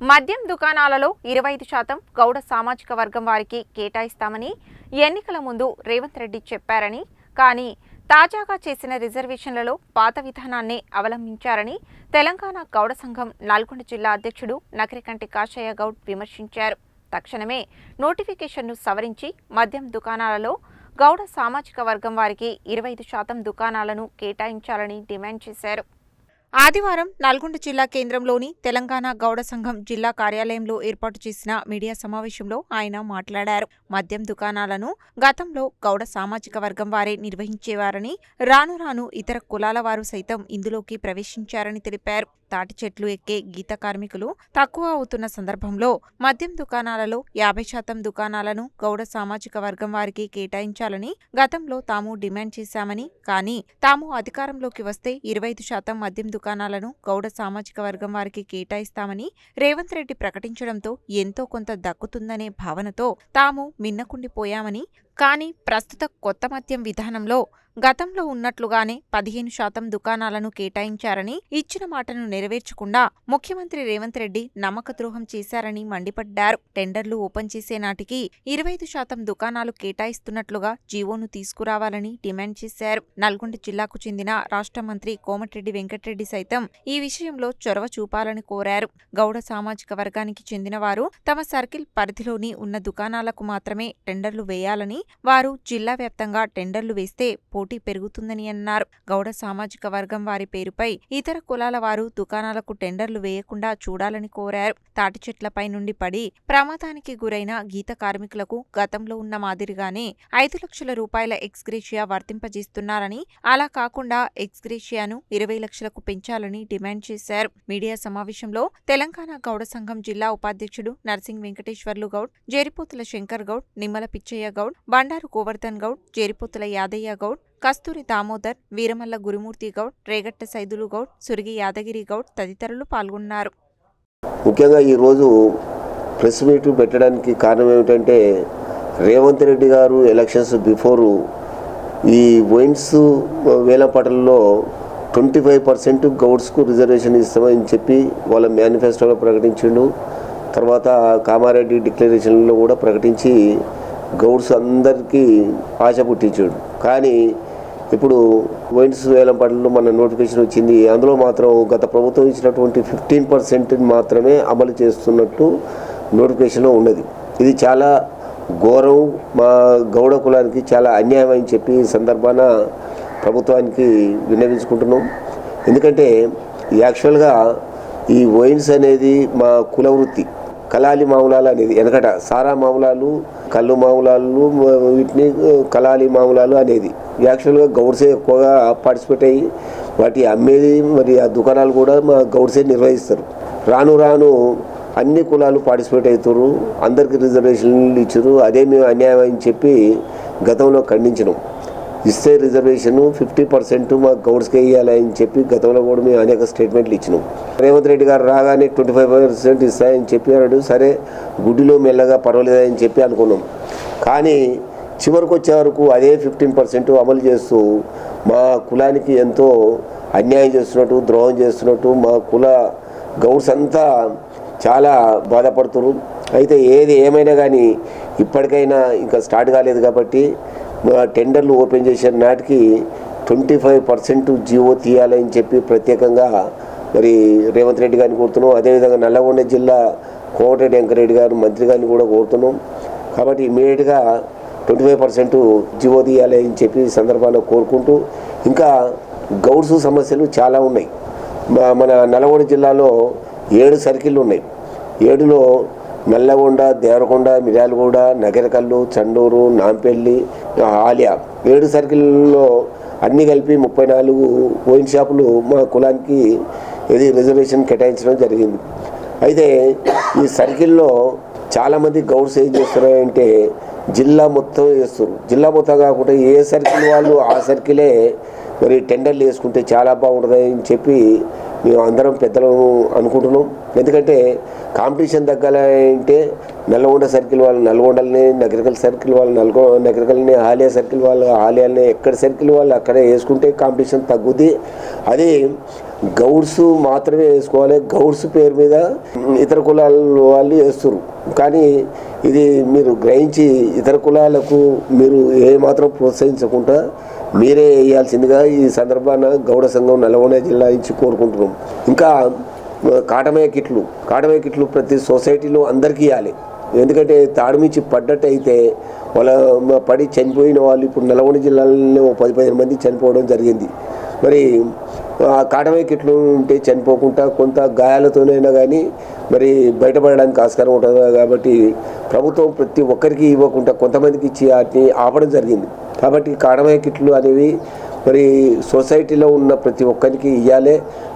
మద్యం దుకాణాలలో ఇరవై ఐదు శాతం గౌడ సామాజిక వర్గం వారికి కేటాయిస్తామని ఎన్నికల ముందు రేవంత్ రెడ్డి చెప్పారని కానీ తాజాగా చేసిన రిజర్వేషన్లలో పాత విధానాన్నే అవలంబించారని తెలంగాణ గౌడ సంఘం నల్గొండ జిల్లా అధ్యక్షుడు నకరికంటి కాశయ్య గౌడ్ విమర్శించారు. తక్షణమే నోటిఫికేషన్ను సవరించి మద్యం దుకాణాలలో గౌడ సామాజిక వర్గం వారికి ఇరవై ఐదు శాతం దుకాణాలను కేటాయించాలని డిమాండ్ చేశారు. ఆదివారం నల్గొండ జిల్లా కేంద్రంలోని తెలంగాణ గౌడ సంఘం జిల్లా కార్యాలయంలో ఏర్పాటు చేసిన మీడియా సమావేశంలో ఆయన మాట్లాడారు. మద్యం దుకాణాలను గతంలో గౌడ సామాజిక వర్గం వారే నిర్వహించేవారని రాను రాను ఇతర కులాల వారు సైతం ఇందులోకి ప్రవేశించారని తెలిపారు. తాటి చెట్లు ఎక్కే గీత కార్మికులు తక్కువ అవుతున్న సందర్భంలో మద్యం దుకాణాలలో యాభై శాతం దుకాణాలను గౌడ సామాజిక వర్గం వారికి కేటాయించాలని గతంలో తాము డిమాండ్ చేశామని కానీ తాము అధికారంలోకి వస్తే ఇరవై ఐదు శాతం మద్యం దుకాణాలను గౌడ సామాజిక వర్గం వారికి కేటాయిస్తామని రేవంత్ రెడ్డి ప్రకటించడంతో ఎంతో కొంత దక్కుతుందనే భావనతో తాము మిన్నకుండిపోయామని కానీ ప్రస్తుత కొత్త మద్యం విధానంలో గతంలో ఉన్నట్లుగానే పదిహేను శాతం దుకాణాలను కేటాయించారని ఇచ్చిన మాటను నెరవేర్చకుండా ముఖ్యమంత్రి రేవంత్ రెడ్డి నమ్మక ద్రోహం చేశారని మండిపడ్డారు. టెండర్లు ఓపెన్ చేసే నాటికి ఇరవై ఐదు శాతం దుకాణాలు కేటాయిస్తున్నట్లుగా జీవోను తీసుకురావాలని డిమాండ్ చేశారు. నల్గొండ జిల్లాకు చెందిన రాష్ట్ర మంత్రి కోమటిరెడ్డి వెంకటరెడ్డి సైతం ఈ విషయంలో చొరవ చూపాలని కోరారు. గౌడ సామాజిక వర్గానికి చెందిన వారు తమ సర్కిల్ పరిధిలోని ఉన్న దుకాణాలకు మాత్రమే టెండర్లు వేయాలని వారు జిల్లా వ్యాప్తంగా టెండర్లు వేస్తే పోటీ పెరుగుతుందని అన్నారు. గౌడ సామాజిక వర్గం వారి పేరుపై ఇతర కులాల వారు దుకాణాలకు టెండర్లు వేయకుండా చూడాలని కోరారు. తాటి చెట్లపై నుండి పడి ప్రమాదానికి గురైన గీత కార్మికులకు గతంలో ఉన్న మాదిరిగానే ఐదు లక్షల రూపాయల ఎక్స్గ్రేషియా వర్తింపజేస్తున్నారని అలా కాకుండా ఎక్స్గ్రేషియాను ఇరవై లక్షలకు పెంచాలని డిమాండ్ చేశారు. మీడియా సమావేశంలో తెలంగాణ గౌడ సంఘం జిల్లా ఉపాధ్యక్షుడు నర్సింగ్ వెంకటేశ్వర్లు గౌడ్ జేరిపోతుల శంకర్ గౌడ్ నిమ్మల పిచ్చయ్య గౌడ్ బండారు గోవర్ధన్ గౌడ్ జేరిపోతుల యాదయ్య గౌడ్ కస్తూరి దామోదర్ వీరమల్ల గురుమూర్తి గౌడ్ రేగట్ట సైదులు గౌడ్ సురిగి యాదగిరి గౌడ్ తదితరులు పాల్గొన్నారు. ముఖ్యంగా ఈరోజు ప్రెస్ మీట్ పెట్టడానికి కారణం ఏమిటంటే రేవంత్ రెడ్డి గారు ఎలక్షన్స్ బిఫోరు ఈ వైన్స్ వేలపాటల్లో ట్వంటీ ఫైవ్ పర్సెంట్ గౌడ్స్కు రిజర్వేషన్ ఇస్తామని చెప్పి వాళ్ళ మేనిఫెస్టోలో ప్రకటించిండు. తర్వాత కామారెడ్డి డిక్లరేషన్లో కూడా ప్రకటించి గౌడ్స్ అందరికీ ఆశ పుట్టించాడు. కానీ ఇప్పుడు వైన్స్ వేలంపాటల్లో మన నోటిఫికేషన్ వచ్చింది అందులో మాత్రం గత ప్రభుత్వం ఇచ్చినటువంటి ఫిఫ్టీన్ పర్సెంట్ మాత్రమే అమలు చేస్తున్నట్టు నోటిఫికేషన్లో ఉన్నది. ఇది చాలా ఘోరం మా గౌడ కులానికి చాలా అన్యాయం అని చెప్పి ఈ సందర్భాన ప్రభుత్వానికి విన్నవించుకుంటున్నాం. ఎందుకంటే యాక్చువల్గా ఈ వైన్స్ అనేది మా కుల వృత్తి. కలాలి మామూలాలు అనేది వెనకట సారా మామూలాలు కళ్ళు మామూలాలు వీటిని కలాలి మామూలాలు అనేది. యాక్చువల్గా గౌడ్సే ఎక్కువగా పార్టిసిపేట్ అయ్యి వాటి అమ్మేది మరి ఆ దుకాణాలు కూడా మా గౌడ్సే నిర్వహిస్తారు. రాను రాను అన్ని కులాలు పార్టిసిపేట్ అవుతారు అందరికీ రిజర్వేషన్లు ఇచ్చారు అదే మేము అన్యాయం అని చెప్పి గతంలో ఖండించినాం. ఇస్తే రిజర్వేషన్ ఫిఫ్టీ పర్సెంట్ మా గౌడ్స్కే ఇవ్వాలి అని చెప్పి గతంలో కూడా మేము అనేక స్టేట్మెంట్లు ఇచ్చినాం. రేవంత్ రెడ్డి గారు రాగానే ట్వంటీ ఫైవ్ పర్సెంట్ ఇస్తాయని చెప్పాడు సరే గుడ్డిలో మెల్లగా పర్వాలేదని చెప్పి అనుకున్నాం. కానీ చివరికి వచ్చే వరకు అదే ఫిఫ్టీన్ పర్సెంట్ అమలు చేస్తూ మా కులానికి ఎంతో అన్యాయం చేస్తున్నట్టు ద్రోహం చేస్తున్నట్టు మా కుల గౌడ్స్ అంతా చాలా బాధపడుతున్నారు. అయితే ఏది ఏమైనా కానీ ఇప్పటికైనా ఇంకా స్టార్ట్ కాలేదు కాబట్టి టెండర్లు ఓపెన్ చేసిన నాటికి ట్వంటీ ఫైవ్ పర్సెంట్ జీవో తీయాలని చెప్పి ప్రత్యేకంగా మరి రేవంత్ రెడ్డి గారిని కోరుతున్నాం. అదేవిధంగా నల్లగొండ జిల్లా కోమటిరెడ్డి వెంకరెడ్డి గారు మంత్రి గారిని కూడా కోరుతున్నాం. కాబట్టి ఇమీడియట్గా ట్వంటీ ఫైవ్ పర్సెంట్ జీవో తీయాలి అని చెప్పి సందర్భాల్లో కోరుకుంటూ ఇంకా గౌడ్స్ సమస్యలు చాలా ఉన్నాయి. మా- మన నల్గొండ జిల్లాలో ఏడు సర్కిళ్ళు ఉన్నాయి. ఏడులో నల్లగొండ దేవరకొండ మిర్యాలగూడ నగరకల్లు చండూరు నాంపెల్లి ఆలియా ఏడు సర్కిల్లో అన్నీ కలిపి ముప్పై నాలుగు ఓయిన్ షాపులు మా కులానికి ఇది రిజర్వేషన్ కేటాయించడం జరిగింది. అయితే ఈ సర్కిల్లో చాలామంది గౌడ్స్ ఏం చేస్తున్నారంటే జిల్లా మొత్తం వేస్తారు జిల్లా మొత్తం కాకుండా ఏ సర్కిల్ వాళ్ళు ఆ సర్కిలే మరి టెండర్లు వేసుకుంటే చాలా బాగుంటుంది అని చెప్పి మేము అందరం పెద్దలు అనుకుంటున్నాం. ఎందుకంటే కాంపిటీషన్ తగ్గాలంటే నల్గొండ సర్కిల్ వాళ్ళు నల్గొండల్ని నగరికల్ సర్కిల్ వాళ్ళు నల్గొ నగరికల్ని ఆలియా సర్కిల్ వాళ్ళు ఆలియాల్ని ఎక్కడ సర్కిల్ వాళ్ళు అక్కడే వేసుకుంటే కాంపిటీషన్ తగ్గుద్ది. అది గౌడ్స్ మాత్రమే వేసుకోవాలి. గౌడ్స్ పేరు మీద ఇతర కులాల వాళ్ళు వేస్తారు కానీ ఇది మీరు గ్రహించి ఇతర కులాలకు మీరు ఏమాత్రం ప్రోత్సహించకుండా మీరే వేయాల్సిందిగా ఈ సందర్భాన గౌడ సంఘం నల్గొండ జిల్లా నుంచి కోరుకుంటున్నాం. ఇంకా కాటమయ్య కిట్లు కాటమయ్య కిట్లు ప్రతి సొసైటీలో అందరికీ ఇవ్వాలి. ఎందుకంటే తాడుమించి పడ్డట్టు అయితే వాళ్ళ పడి చనిపోయిన వాళ్ళు ఇప్పుడు నల్గొండ జిల్లాలోనే ఓ పది పదిహేను మంది చనిపోవడం జరిగింది. మరి ఆ కాటమయ్య కిట్లు ఉంటే చనిపోకుండా కొంత గాయాలతోనైనా కానీ మరి బయటపడడానికి ఆస్కారం ఉంటుంది కాబట్టి ప్రభుత్వం ప్రతి ఒక్కరికి ఇవ్వకుండా కొంతమందికి ఇచ్చి వాటిని ఆపడం జరిగింది. కాబట్టి కాటమయ్య కిట్లు అనేవి మరి సొసైటీలో ఉన్న ప్రతి ఒక్కరికి ఇవ్వాలి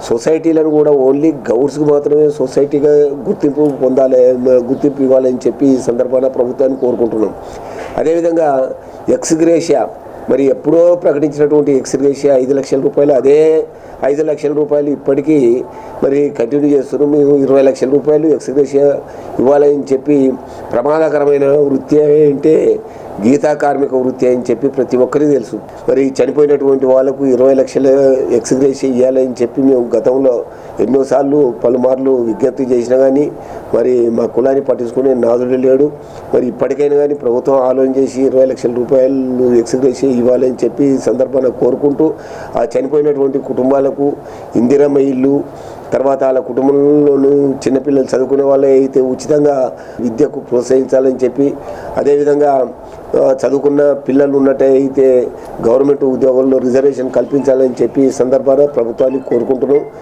సొసైటీలను కూడా ఓన్లీ గౌడ్స్కి మాత్రమే సొసైటీగా గుర్తింపు పొందాలి గుర్తింపు ఇవ్వాలని చెప్పి ఈ సందర్భాన ప్రభుత్వాన్ని కోరుకుంటున్నాం. అదేవిధంగా ఎక్స్గ్రేషియా మరి ఎప్పుడో ప్రకటించినటువంటి ఎక్స్గ్రేషియా ఐదు లక్షల రూపాయలు అదే ఐదు లక్షల రూపాయలు ఇప్పటికీ మరి కంటిన్యూ చేస్తున్నాం మేము ఇరవై లక్షల రూపాయలు ఎక్స్గ్రేషియా ఇవ్వాలని చెప్పి ప్రమాదకరమైన వృత్తి అంటే గీతా కార్మిక వృత్తి అని చెప్పి ప్రతి ఒక్కరికి తెలుసు. మరి చనిపోయినటువంటి వాళ్ళకు ఇరవై లక్షల ఎక్స్గ్రేస్ ఇవ్వాలని చెప్పి మేము గతంలో ఎన్నోసార్లు పలుమార్లు విజ్ఞప్తి చేసినా కానీ మరి మా కులాన్ని పట్టించుకునే నాదుడు లేడు. మరి ఇప్పటికైనా కానీ ప్రభుత్వం ఆలోచన చేసి ఇరవై లక్షల రూపాయలు ఎక్స్గ్రేస్ ఇవ్వాలని చెప్పి సందర్భాన్ని సందర్భాన కోరుకుంటూ ఆ చనిపోయినటువంటి కుటుంబాలకు ఇందిరమ్మ ఇల్లు తర్వాత వాళ్ళ కుటుంబంలోనూ చిన్నపిల్లలు చదువుకునే వాళ్ళే అయితే ఉచితంగా విద్యకు ప్రోత్సహించాలని చెప్పి అదేవిధంగా చదువుకున్న పిల్లలు ఉన్నట్టయితే గవర్నమెంట్ ఉద్యోగాల్లో రిజర్వేషన్ కల్పించాలని చెప్పి ఈ సందర్భాన ప్రభుత్వాన్ని కోరుకుంటున్నాం.